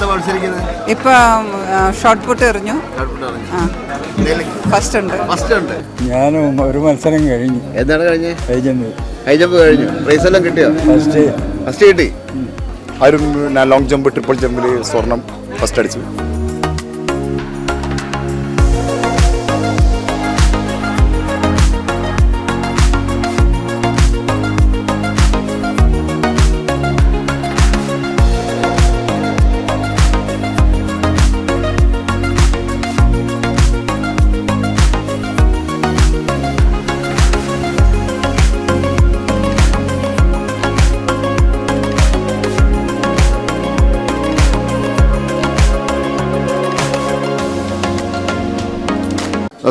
എന്താ മത്സരിക്കുന്നത്? ഇപ്പൊ ഷോർട്ട് പുട്ട് എറിഞ്ഞു. ഫസ്റ്റ് ഉണ്ട്. ഫസ്റ്റ് ഉണ്ട്. ഞാൻ ഒരു മത്സരം കഴിഞ്ഞു. എന്താണ് കഴിഞ്ഞു? ഹൈ ജമ്പ് ഹൈ ജമ്പ് കഴിഞ്ഞു. പ്രൈസ് എല്ലാം കിട്ടിയോ? ഫസ്റ്റ് ഫസ്റ്റ് കിട്ടി. ആരും ഞാൻ ലോങ് ജമ്പ് ട്രിപ്പിൾ ജമ്പിൽ സ്വർണം ഫസ്റ്റ് അടിച്ചു.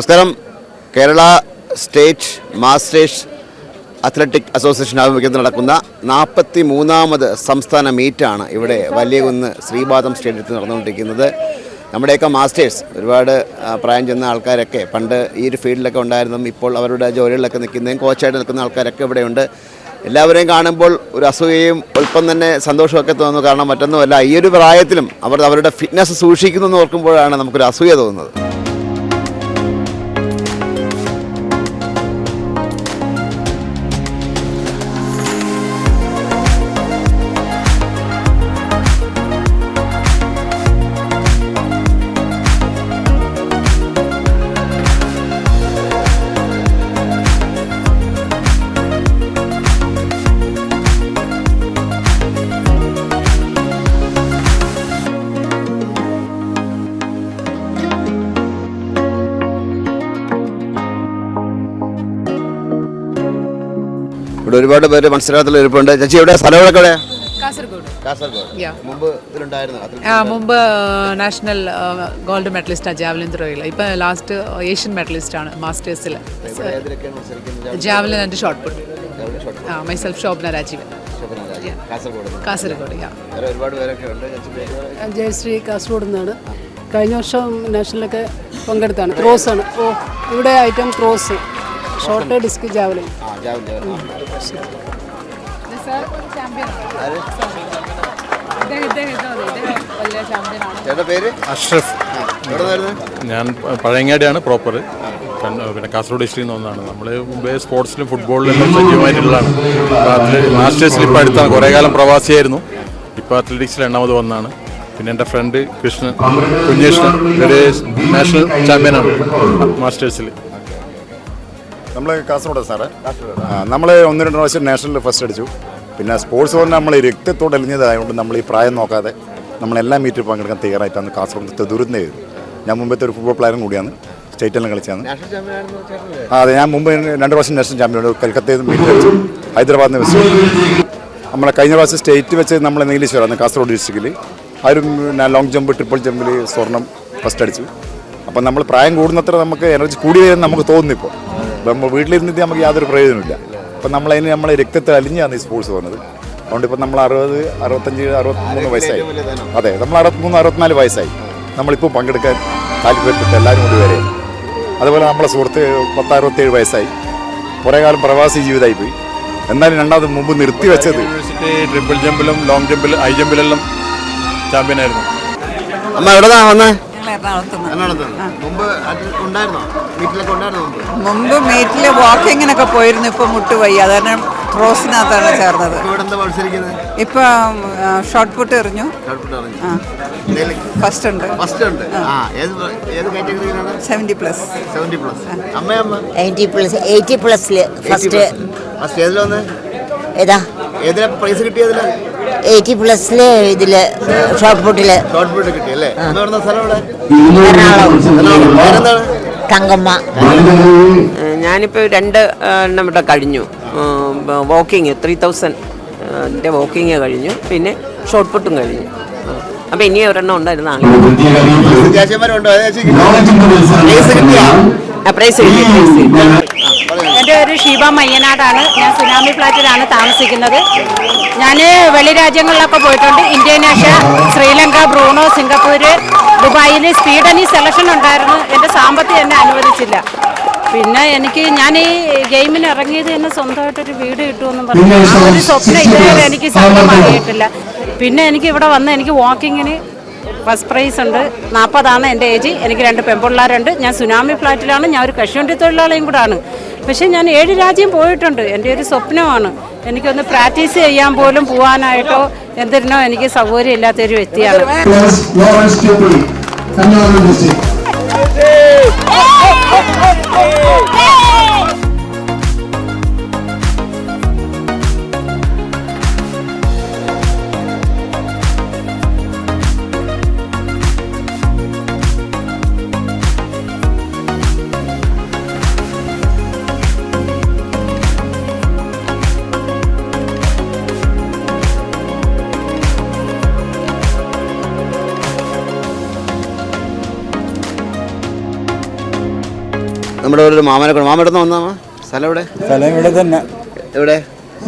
നമസ്കാരം. Kerala state masters athletic association ആഭിമുഖ്യത്തിൽ നടക്കുന്ന നാൽപ്പത്തി മൂന്നാമത് സംസ്ഥാന മീറ്റാണ് ഇവിടെ വലിയകുന്ന് ശ്രീപാദം സ്റ്റേഡിയത്തിൽ നടന്നുകൊണ്ടിരിക്കുന്നത്. നമ്മുടെയൊക്കെ മാസ്റ്റേഴ്സ് ഒരുപാട് പ്രായം ചെന്ന ആൾക്കാരൊക്കെ പണ്ട് ഈ ഒരു ഫീൽഡിലൊക്കെ ഉണ്ടായിരുന്നതും ഇപ്പോൾ അവരുടെ ജോലികളിലൊക്കെ നിൽക്കുന്നതും കോച്ചായിട്ട് നിൽക്കുന്ന ആൾക്കാരൊക്കെ ഇവിടെയുണ്ട് എല്ലാവരെയും കാണുമ്പോൾ ഒരു അസൂയയും ഒപ്പം തന്നെ സന്തോഷമൊക്കെ തോന്നുന്നു. കാരണം മറ്റൊന്നുമല്ല ഈ ഒരു പ്രായത്തിലും അവർ അവരുടെ ഫിറ്റ്നസ് സൂക്ഷിക്കുന്നു എന്ന് ഓർക്കുമ്പോഴാണ് നമുക്കൊരു അസൂയ തോന്നുന്നത്. ഇവിടെ ഒരുപാട് പേര് മത്സരത്തിൽ ഇരിപ്പുണ്ട്. ചേച്ചി എവിടെ? സ്ഥലങ്ങളൊക്കെ എവിടെ കാസർഗോഡ്. മുമ്പ് ഇതിലുണ്ടായിരുന്നു? നാഷണൽ ഗോൾഡ് മെഡലിസ്റ്റാണ് ജാവലിൻ ത്രോയിൽ ഇപ്പൊ ലാസ്റ്റ് ഏഷ്യൻ മെഡലിസ്റ്റ് ആണ് മാസ്റ്റേഴ്സിൽ ജാവലിൻ ആൻഡ് ഷോർട്ട് പുട്ട് ആ മൈസെൽഫ് ശോഭന രാജീവൻ. കാസർഗോഡ്. കാസർഗോഡ് യാ വേറെ ഒരുപാട് പേരൊക്കെ ഉണ്ട്. ജയശ്രീ കാസർഗോഡ് നിന്നാണ്. കഴിഞ്ഞ വർഷം നാഷണലൊക്കെ പങ്കെടുത്താണ്. ക്രോസ് ആണ്. ഓ ഇവിടെ item cross shot disc javelin. ആ ജാവലിൻ പേര്? അഷ്റഫ്. ഞാൻ പഴയങ്ങാടിയാണ് പ്രോപ്പർ. പിന്നെ കാസർഗോഡ് ഡിസ്ട്രിക്റ്റിൽ നിന്ന് ഒന്നാണ് നമ്മൾ മുമ്പേ സ്പോർട്സിലും ഫുട്ബോളിലും എല്ലാം സജീവമായിട്ടുള്ളതാണ്. മാസ്റ്റേഴ്സിൽ ഇപ്പോൾ അടുത്താണ്. കുറേ കാലം പ്രവാസിയായിരുന്നു. ഇപ്പോൾ അത്ലറ്റിക്സിൽ എണ്ണാമത് വന്നാണ് പിന്നെ എന്റെ ഫ്രണ്ട് കൃഷ്ണൻ കുഞ്ഞകൃഷ്ണൻ ഒരു നാഷണൽ ചാമ്പ്യനാണ് മാസ്റ്റേഴ്സിൽ. നമ്മൾ കാസർഗോഡ് സാറേ. നമ്മൾ ഒന്ന് രണ്ട് പ്രാവശ്യം നാഷണലിൽ ഫസ്റ്റ് അടിച്ചു. പിന്നെ സ്പോർട്സ് പറഞ്ഞാൽ നമ്മൾ രക്തത്തോട് അലിഞ്ഞതായതുകൊണ്ട് നമ്മൾ ഈ പ്രായം നോക്കാതെ നമ്മളെല്ലാം മീറ്റിൽ പങ്കെടുക്കാൻ തയ്യാറായിട്ടാണ് കാസർഗോഡ് ദുരിതം ചെയ്തത് ഞാൻ മുമ്പത്തെ ഒരു ഫുട്ബോൾ പ്ലെയറും കൂടിയാണ്. സ്റ്റേറ്റ് സ്റ്റേറ്റിലെല്ലാം കളിച്ചാണ് നാഷണൽ ആ അതെ ഞാൻ മുമ്പ് രണ്ട് പ്രാവശ്യം നാഷണൽ ചാമ്പ്യൻ കൽക്കത്തയിൽ മീറ്റ് കളിച്ചു ഹൈദരാബാദിൽ നിന്ന് വെച്ചു. നമ്മളെ കഴിഞ്ഞ പ്രാവശ്യം സ്റ്റേറ്റ് വെച്ച് നമ്മൾ നീലേശ്വരാണ് കാസർഗോഡ് ഡിസ്ട്രിക്റ്റിൽ ആരും ഞാൻ ലോങ് ജമ്പ് ട്രിപ്പിൾ ജമ്പിൽ സ്വർണം ഫസ്റ്റ് അടിച്ചു. അപ്പം നമ്മൾ പ്രായം കൂടുന്നത്ര നമുക്ക് എനർജി കൂടിയതെന്ന് നമുക്ക് തോന്നുന്നു ഇപ്പോൾ നമ്മൾ വീട്ടിലിരുന്നിട്ട് നമുക്ക് യാതൊരു പ്രയോജനമില്ല അപ്പം നമ്മളതിന് നമ്മളെ രക്തത്തിൽ അലിഞ്ഞാണ് ഈ സ്പോർട്സ് പോകുന്നത് അതുകൊണ്ട് ഇപ്പം നമ്മൾ അറുപത് അറുപത്തഞ്ച് അറുപത്തിമൂന്ന് വയസ്സായി. അതെ നമ്മൾ അറുപത്തിമൂന്ന് അറുപത്തിനാല് വയസ്സായി. നമ്മളിപ്പോൾ പങ്കെടുക്കാൻ താല്പര്യപ്പെട്ട് എല്ലാവരും കൂടി വരെ. അതുപോലെ നമ്മളെ സുഹൃത്ത് പത്ത് അറുപത്തേഴ് വയസ്സായി. കുറേ കാലം പ്രവാസി ജീവിതമായി പോയി. എന്നാലും രണ്ടാമത് മുമ്പ് നിർത്തി വെച്ചത് ട്രിപ്പിൾ ജമ്പിലും ലോങ് ജമ്പിലും ഹൈ ജമ്പിലെല്ലാം ചാമ്പ്യനായിരുന്നു അമ്മ എവിടെ വന്നേ? എറണാകുളത്ത് മുമ്പ് അതിൽ ഉണ്ടായിരുന്നോ? വീട്ടിലൊക്കെ ഉണ്ടായിരുന്നോ മുമ്പ്? മീറ്റിൽ വാക്കിങ്ങിനൊക്കെ പോയിരുന്നു ഇപ്പൊ മുട്ട് വയ്യ. അത് കാരണം ക്രോസിനകത്താണ് ചേർന്നത്. ഇപ്പൊ ഷോർട്ട് പുട്ട് എറിഞ്ഞു. ഫസ്റ്റ് ഉണ്ട്. ഫസ്റ്റ് ഉണ്ട്. ആ. ഏത് ഏത് കാറ്റഗറിയിലാണ് seventy plus seventy plus eighty plus eighty first ഏതാ? ഏതിലാ പ്രൈസ് കിട്ടിയതിൽ? എയ്റ്റി പ്ലസ്സിൽ ഇതിൽ ഷോർട്ട് പുട്ടിൽ തങ്കമ്മ. ഞാനിപ്പോൾ രണ്ട് എണ്ണം ഇവിടെ കഴിഞ്ഞു. വാക്കിങ് ത്രീ തൗസൻഡ് വാക്കിങ് കഴിഞ്ഞു. പിന്നെ ഷോർട്ട് പുട്ടും കഴിഞ്ഞു അപ്പൊ ഇനി ഒരെണ്ണം ഉണ്ടായിരുന്നു പ്രൈസ് എന്റെ പേര് ഷീബ മയ്യനാടാണ്. ഞാൻ സുനാമി ഫ്ലാറ്റിലാണ് താമസിക്കുന്നത്. ഞാൻ വെളി രാജ്യങ്ങളിലൊക്കെ പോയിട്ടുണ്ട്. ഇന്തോനേഷ്യ ശ്രീലങ്ക ബ്രൂണോ സിംഗപ്പൂർ ദുബായിൽ സ്വീഡനിൽ സെലക്ഷൻ ഉണ്ടായിരുന്നു. എന്റെ സാമ്പത്തികം എന്നെ അനുവദിച്ചില്ല. പിന്നെ എനിക്ക് ഞാൻ ഈ ഗെയിമിന് ഇറങ്ങിയത് തന്നെ സ്വന്തമായിട്ടൊരു വീട് കിട്ടുമെന്നും പറഞ്ഞു. ആ ഒരു സ്വപ്നം ഇതുവരെ എനിക്ക് സാധ്യമാക്കിയിട്ടില്ല പിന്നെ എനിക്ക് ഇവിടെ വന്ന് എനിക്ക് വാക്കിങ്ങിന് ഫസ്റ്റ് പ്രൈസ് ഉണ്ട് നാൽപ്പതാണ് എന്റെ ഏജ് എനിക്ക് രണ്ട് പെൺപിള്ളേരുണ്ട് ഞാൻ സുനാമി ഫ്ലാറ്റിലാണ് ഞാൻ ഒരു കശുവണ്ടി തൊഴിലാളിയും കൂടാണ് പക്ഷേ ഞാൻ ഏഴ് രാജ്യം പോയിട്ടുണ്ട് എന്റെ ഒരു സ്വപ്നമാണ് എനിക്കൊന്ന് പ്രാക്ടീസ് ചെയ്യാൻ പോലും പോകാനായിട്ടോ എന്തിനോ എനിക്ക് സൗകര്യം ഇല്ലാത്തൊരു വ്യക്തിയാണ് നമ്മുടെ ഒരു മാമനെ കൊണ്ട് മാമ എടുത്ത് വന്നാ സ്ഥലം എവിടെ? സ്ഥലം ഇവിടെ തന്നെ. എവിടെ?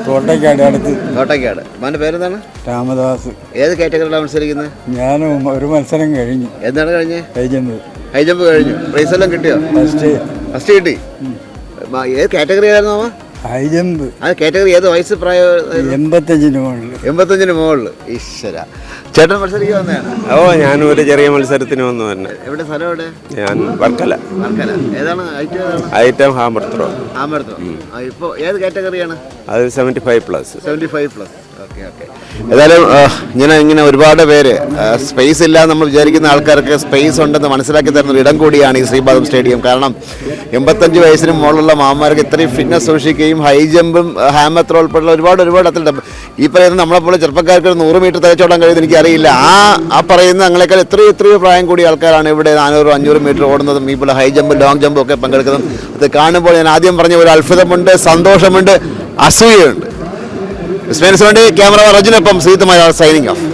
തോട്ടയ്ക്കാട് അടുത്ത്. കോട്ടയ്ക്കാട്. മാന്റെ പേരെന്താണ്? രാമദാസ്. ഏത് കാറ്റഗറിയിലാണ് മത്സരിക്കുന്നത് ഞാനും ഒരു മത്സരം കഴിഞ്ഞു. എന്താണ് കഴിഞ്ഞ്? കഴിക്കുന്നത് ഹൈ ജമ്പ് കഴിഞ്ഞു. പ്രൈസ് എല്ലാം കിട്ടിയോ? ഫസ്റ്റ് ഫസ്റ്റ് കിട്ടി. ഏത് കാറ്റഗറി ആയിരുന്നു മാമ? ഹൈ ജമ്പ് ആ കാറ്റഗറി ഏത്? വയസ്സ് പ്രായം എൺപത്തഞ്ചിന് മുകളിൽ. എൺപത്തഞ്ചിന് മുകളിൽ. ഈശ്വര. ചേട്ടൻ മത്സരിക്കാൻ വന്നതാണ്? ഓ ഞാൻ ഒരു ചെറിയ മത്സരത്തിന് വന്നു തന്നെ. എവിടെ? സ്ഥലം എവിടെ? ഞാൻ വർക്കല. വർക്കല. ഏതാണ്? Item hammer throw item hammer throw hammer throw ഇപ്പോൾ ഏത് കാറ്റഗറിയാണ് അത് seventy five plus seventy five plus ഏതായാലും ഇങ്ങനെ ഇങ്ങനെ ഒരുപാട് പേര് സ്പേസ് ഇല്ല നമ്മൾ വിചാരിക്കുന്ന ആൾക്കാർക്ക് സ്പേസ് ഉണ്ടെന്ന് മനസ്സിലാക്കി തരുന്ന ഒരു ഇടം കൂടിയാണ് ഈ ശ്രീപാദം സ്റ്റേഡിയം. കാരണം എൺപത്തഞ്ച് വയസ്സിന് മുകളിലുള്ള മാമാർക്ക് ഇത്രയും ഫിറ്റ്നസ് സൂക്ഷിക്കുകയും ഹൈ ജമ്പും ഹാമർ ത്രോ ഉൾപ്പെടെയുള്ള ഒരുപാട് ഒരുപാട് അത്ലറ്റ് ഈ പറയുന്ന നമ്മളെപ്പോലെ ചെറുപ്പക്കാർക്ക് നൂറ് മീറ്റർ തയ്ച്ചോടാൻ കഴിയുമെന്ന് എനിക്കറിയില്ല ആ ആ പറയുന്ന ഞങ്ങളെക്കാൾ എത്രയോ എത്രയോ പ്രായം കൂടിയ ആൾക്കാരാണ് ഇവിടെ നാനൂറ് അഞ്ഞൂറ് മീറ്റർ ഓടുന്നതും ഈ പോലെ ഹൈ ജമ്പും ലോങ് ജമ്പും ഒക്കെ പങ്കെടുക്കുന്നതും. അത് കാണുമ്പോൾ ഞാൻ ആദ്യം പറഞ്ഞ ഒരു അത്ഭുതമുണ്ട് സന്തോഷമുണ്ട് അസൂയയുണ്ട്. സ്പെയിൻസ് വേണ്ടി ക്യാമറ റജിനൊപ്പം സീതമായ സൈനിങ് ഓഫ്